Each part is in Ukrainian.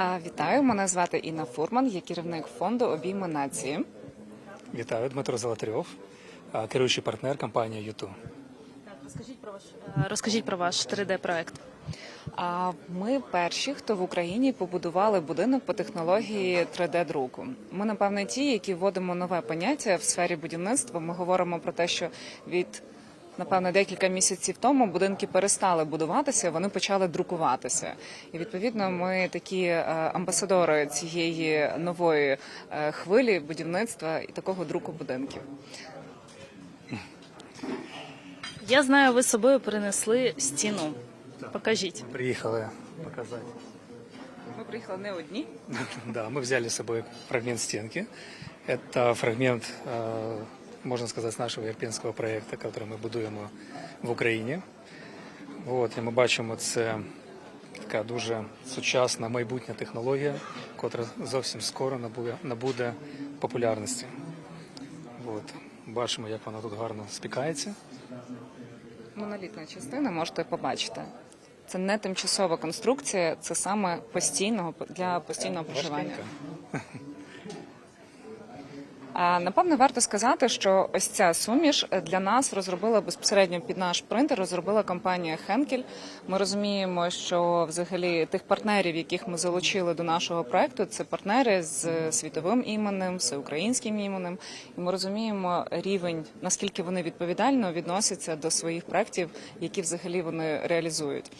Вітаю, мене звати Інна Фурман, я керівник фонду Обійми нації. Вітаю, Дмитро Золотарьов, керуючий партнер компанії юту розкажіть про ваш е, розкажіть про ваш 3D проект. А ми перші, хто в Україні побудували будинок по технології 3D-друку. Ми, напевне, ті, які вводимо нове поняття в сфері будівництва. Ми говоримо про те, що від Напевно, декілька місяців тому будинки перестали будуватися, вони почали друкуватися. І відповідно, ми такі е, амбасадори цієї нової е, хвилі будівництва і такого друку будинків. Я знаю, ви з собою принесли стіну. Покажіть. Приїхали показати. Ми приїхали не одні. Да, мы взяли с собой фрагмент стенки. Это фрагмент, э, можно сказать, с нашого європейського проєкту, який ми будуємо в Україні. От, і ми бачимо, це така дуже сучасна майбутня технологія, котра зовсім скоро набуде, набуде популярності. От, бачимо, як вона тут гарно спікається. Монолітна частина можете побачити. Це не тимчасова конструкція, це саме постійного для постійного проживання. Напевно варто сказати, що ось ця суміш для нас розробила безпосередньо під наш принтер, розробила компанія Хенкель. Ми розуміємо, що взагалі тих партнерів, яких ми залучили до нашого проекту, це партнери з світовим іменем, всеукраїнським іменем. І ми розуміємо рівень, наскільки вони відповідально відносяться до своїх проектів, які взагалі вони реалізують.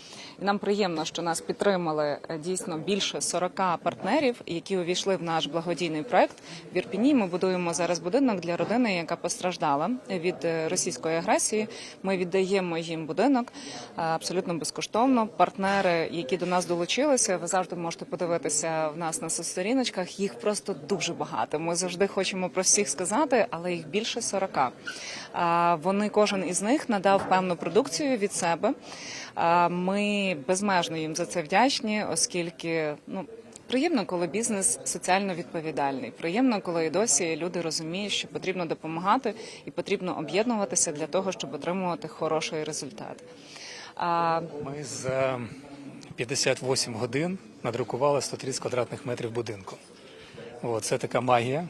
І нам приємно, що нас підтримали е, дійсно більше 40 партнерів, які увійшли в наш благодійний проект. В Ірпіні ми будуємо зараз будинок для родини, яка постраждала від е, російської агресії. Ми віддаємо їм будинок е, абсолютно безкоштовно. Партнери, які до нас долучилися, ви завжди можете подивитися в нас на соцсторіночках. Їх просто дуже багато. Ми завжди хочемо про всіх сказати, але їх більше 40. Вони кожен із них надав певну продукцію від себе. Ми безмежно їм за це вдячні, оскільки ну. Приємно, коли бізнес соціально відповідальний. Приємно, коли і досі люди розуміють, що потрібно допомагати і потрібно об'єднуватися для того, щоб отримувати хороший результат. А, Ми за 58 годин надрукували 130 квадратних метрів будинку. О, це така магія,